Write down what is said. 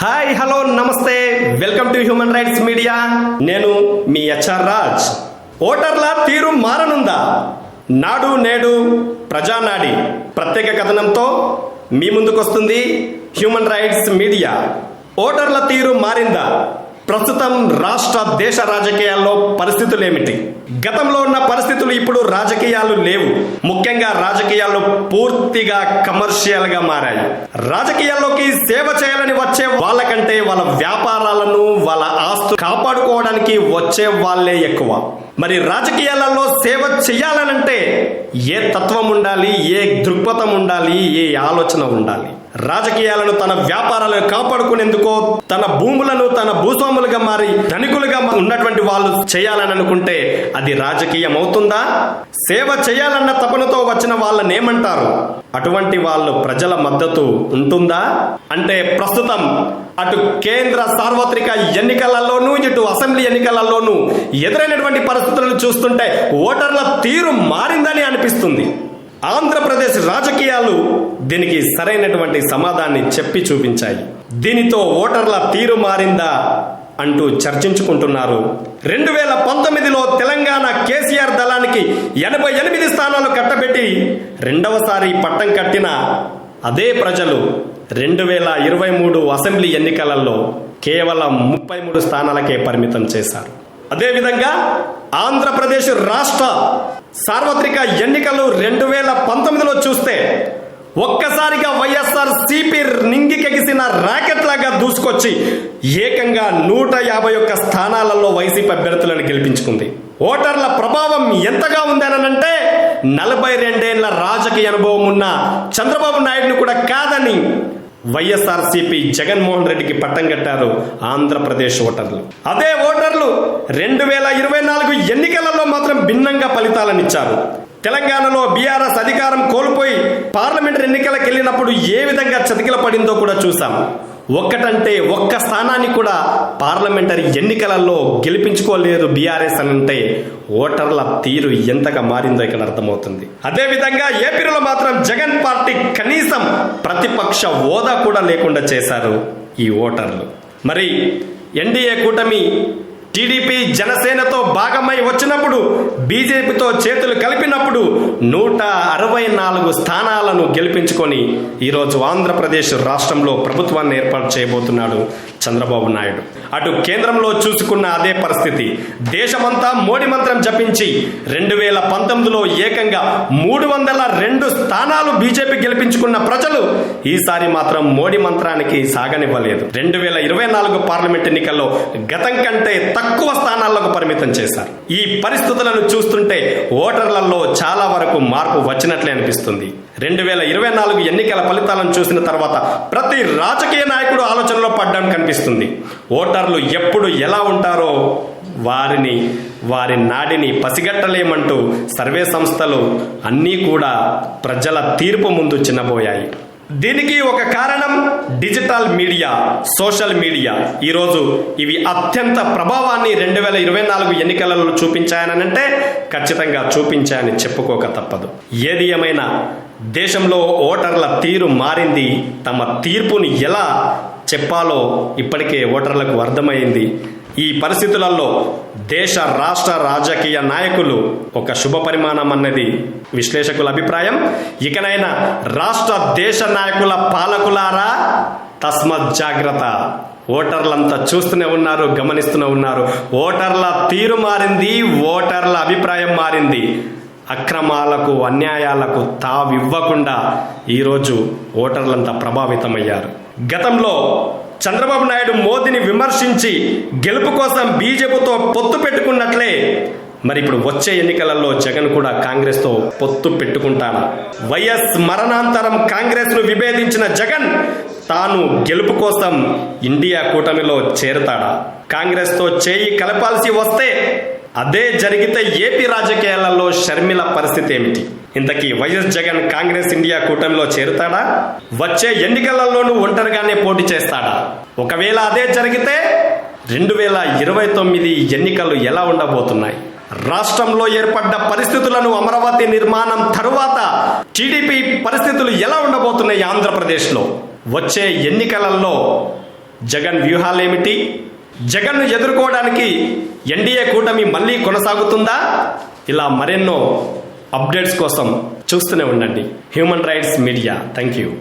Hi hello నమస్తే. Welcome to human rights media. నేను మీ హెచ్ఆర్ రాజ్. ఓటర్ల తీరు మారనుందా? నాడు నేడు ప్రజానాడి ప్రత్యేక కథనంతో మీ ముందుకొస్తుంది హ్యూమన్ రైట్స్ మీడియా. ఓటర్ల తీరు మారిందా? ప్రస్తుతం రాష్ట్ర దేశ రాజకీయాల్లో పరిస్థితులు ఏమిటి గతంలో ఉన్న పరిస్థితులు ఇప్పుడు రాజకీయాలు లేవు. ముఖ్యంగా రాజకీయాలు పూర్తిగా కమర్షియల్గా మారాయి. రాజకీయాల్లోకి సేవ చేయాలని వచ్చే వాళ్ళ వ్యాపారాలను వాళ్ళ ఆస్తు కాపాడుకోవడానికి వచ్చే వాళ్ళే ఎక్కువ. మరి రాజకీయాలలో సేవ చేయాలనంటే ఏ తత్వం ఉండాలి ఏ దృక్పథం ఉండాలి ఏ ఆలోచన ఉండాలి? రాజకీయాలను తన వ్యాపారాలను కాపాడుకునేందుకో తన భూములను తన భూస్వాములుగా మారి ధనికులుగా ఉన్నటువంటి వాళ్ళు చేయాలని అనుకుంటే అది రాజకీయం అవుతుందా సేవ చేయాలన్న తపనతో వచ్చిన వాళ్ళని ఏమంటారు? అటువంటి వాళ్ళు ప్రజల మద్దతు ఉంటుందా? అంటే ప్రస్తుతం అటు కేంద్ర సార్వత్రిక ఎన్నికలలోనూ ఇటు అసెంబ్లీ ఎన్నికలలోనూ ఎదురైనటువంటి పరిస్థితులను చూస్తుంటే ఓటర్ల తీరు మారిందని అనిపిస్తుంది. ఆంధ్రప్రదేశ్ రాజకీయాలు దీనికి సరైనటువంటి సమాధాన్ని చెప్పి చూపించాయి. దీనితో ఓటర్ల తీరు మారిందా అంటూ చర్చించుకుంటున్నారు. రెండు వేల పంతొమ్మిదిలో తెలంగాణ కేసీఆర్ దళానికి ఎనభై ఎనిమిది స్థానాలు కట్టబెట్టి రెండవసారి పట్టం కట్టిన అదే ప్రజలు రెండు వేల ఇరవై మూడు అసెంబ్లీ ఎన్నికలలో కేవలం ముప్పై మూడు స్థానాలకే పరిమితం చేశారు. అదేవిధంగా ఆంధ్రప్రదేశ్ రాష్ట్ర సార్వత్రిక ఎన్నికలు రెండు వేల పంతొమ్మిదిలో చూస్తే ఒక్కసారిగా వైఎస్ఆర్ సిపి నింగికెగిసిన ర్యాకెట్ లాగా దూసుకొచ్చి ఏకంగా నూట యాభై ఒక్క స్థానాలలో వైసీపీ అభ్యర్థులను గెలిపించుకుంది. ఓటర్ల ప్రభావం ఎంతగా ఉందనంటే నలభై రెండేళ్ళ రాజకీయ అనుభవం ఉన్న చంద్రబాబు నాయుడిని కూడా కాదని వైఎస్ఆర్సీపీ జగన్మోహన్ రెడ్డికి పట్టం కట్టారు ఆంధ్రప్రదేశ్ ఓటర్లు. అదే ఓటర్లు రెండు వేల ఇరవై నాలుగు ఎన్నికలలో మాత్రం భిన్నంగా ఫలితాలనిచ్చారు. తెలంగాణలో బీఆర్ఎస్ అధికారం కోల్పోయి పార్లమెంట్ ఎన్నికలకు వెళ్ళినప్పుడు ఏ విధంగా చతికిల పడిందో కూడా చూసాం ఒక్కటంటే ఒక్క స్థానాన్ని కూడా పార్లమెంటరీ ఎన్నికలలో గెలిపించుకోలేదు బీఆర్ఎస్ అని అంటే ఓటర్ల తీరు ఎంతగా మారిందో ఇక్కడ అర్థమవుతుంది. అదేవిధంగా ఏపీలో మాత్రం జగన్ పార్టీ కనీసం ప్రతిపక్ష హోదా కూడా లేకుండా చేశారు ఈ ఓటర్లు. మరి ఎన్డీఏ కూటమి టీడీపీ జనసేనతో భాగమై వచ్చినప్పుడు బీజేపీతో చేతులు కలిపినప్పుడు నూట అరవై నాలుగు స్థానాలను గెలిపించుకొని ఈరోజు ఆంధ్రప్రదేశ్ రాష్ట్రంలో ప్రభుత్వాన్ని ఏర్పాటు చేయబోతున్నాడు. చంద్రబాబు నాయుడు. అటు కేంద్రంలో చూసుకున్న అదే పరిస్థితి. దేశమంతా మోడీ మంత్రం జపించి రెండు వేల పంతొమ్మిదిలో ఏకంగా మూడు వందల రెండు స్థానాలు బీజేపీ గెలిపించుకున్న ప్రజలు ఈసారి మాత్రం మోడీ మంత్రానికి సాగనివ్వలేదు. రెండు వేల ఇరవై నాలుగు పార్లమెంట్ ఎన్నికల్లో గతం కంటే తక్కువ స్థానాలకు పరిమితం చేశారు. ఈ పరిస్థితులను చూస్తుంటే ఓటర్లలో చాలా వరకు మార్పు వచ్చినట్లే అనిపిస్తుంది. రెండు వేల ఇరవై నాలుగు ఎన్నికల ఫలితాలను చూసిన తర్వాత ప్రతి రాజకీయ నాయకుడు ఆలోచనలో పడ్డం కనిపిస్తుంది. ఓటర్లు ఎప్పుడు ఎలా ఉంటారో వారిని వారి నాడిని పసిగట్టలేమంటూ సర్వే సంస్థలు అన్నీ కూడా ప్రజల తీర్పు ముందు చిన్నబోయాయి. దీనికి ఒక కారణం డిజిటల్ మీడియా సోషల్ మీడియా. ఈరోజు ఇవి అత్యంత ప్రభావాన్ని రెండు వేల ఇరవై నాలుగు ఎన్నికలలో చూపించాయనంటే ఖచ్చితంగా చూపించాయని చెప్పుకోక తప్పదు. ఏది ఏమైనా దేశంలో ఓటర్ల తీరు మారింది. తమ తీర్పుని ఎలా చెప్పాలో ఇప్పటికే ఓటర్లకు అర్థమైంది. ఈ పరిస్థితులలో దేశ రాష్ట్ర రాజకీయ నాయకులు ఒక శుభ పరిమాణం అన్నది విశ్లేషకుల అభిప్రాయం. ఇకనైనా రాష్ట్ర దేశ నాయకుల పాలకులారా తస్మత్ జాగ్రత్త. ఓటర్లంతా చూస్తూనే ఉన్నారు గమనిస్తూనే ఉన్నారు. ఓటర్ల తీరు మారింది ఓటర్ల అభిప్రాయం మారింది. అక్రమాలకు అన్యాయాలకు తావివ్వకుండా ఈరోజు ఓటర్లంతా ప్రభావితమయ్యారు. గతంలో చంద్రబాబు నాయుడు మోదీని విమర్శించి గెలుపు కోసం బీజేపీతో పొత్తు పెట్టుకున్నట్లే మరి ఇప్పుడు వచ్చే ఎన్నికలలో జగన్ కూడా కాంగ్రెస్తో పొత్తు పెట్టుకుంటాడు వైఎస్ మరణాంతరం కాంగ్రెస్ను విభేదించిన జగన్ తాను గెలుపు కోసం ఇండియా కూటమిలో చేరతాడా? కాంగ్రెస్తో చేయి కలపాల్సి వస్తే అదే జరిగితే ఏపీ రాజకీయాలలో షర్మిల పరిస్థితి ఏమిటి? ఇంతకీ వైఎస్ జగన్ కాంగ్రెస్ ఇండియా కూటమిలో చేరుతాడా? వచ్చే ఎన్నికలలోనూ ఒంటరిగానే పోటీ చేస్తాడా? ఒకవేళ అదే జరిగితే రెండు వేల ఇరవై తొమ్మిది ఎన్నికలు ఎలా ఉండబోతున్నాయి? రాష్ట్రంలో ఏర్పడ్డ పరిస్థితులను అమరావతి నిర్మాణం తరువాత టీడీపీ పరిస్థితులు ఎలా ఉండబోతున్నాయి ఆంధ్రప్రదేశ్లో? వచ్చే ఎన్నికలలో జగన్ వ్యూహాలేమిటి? జగన్ను ఎదుర్కోవడానికి ఎన్డీఏ కూటమి మళ్ళీ కొనసాగుతుందా? ఇలా మరెన్నో అప్డేట్స్ కోసం చూస్తూనే ఉండండి. Human rights media. Thank you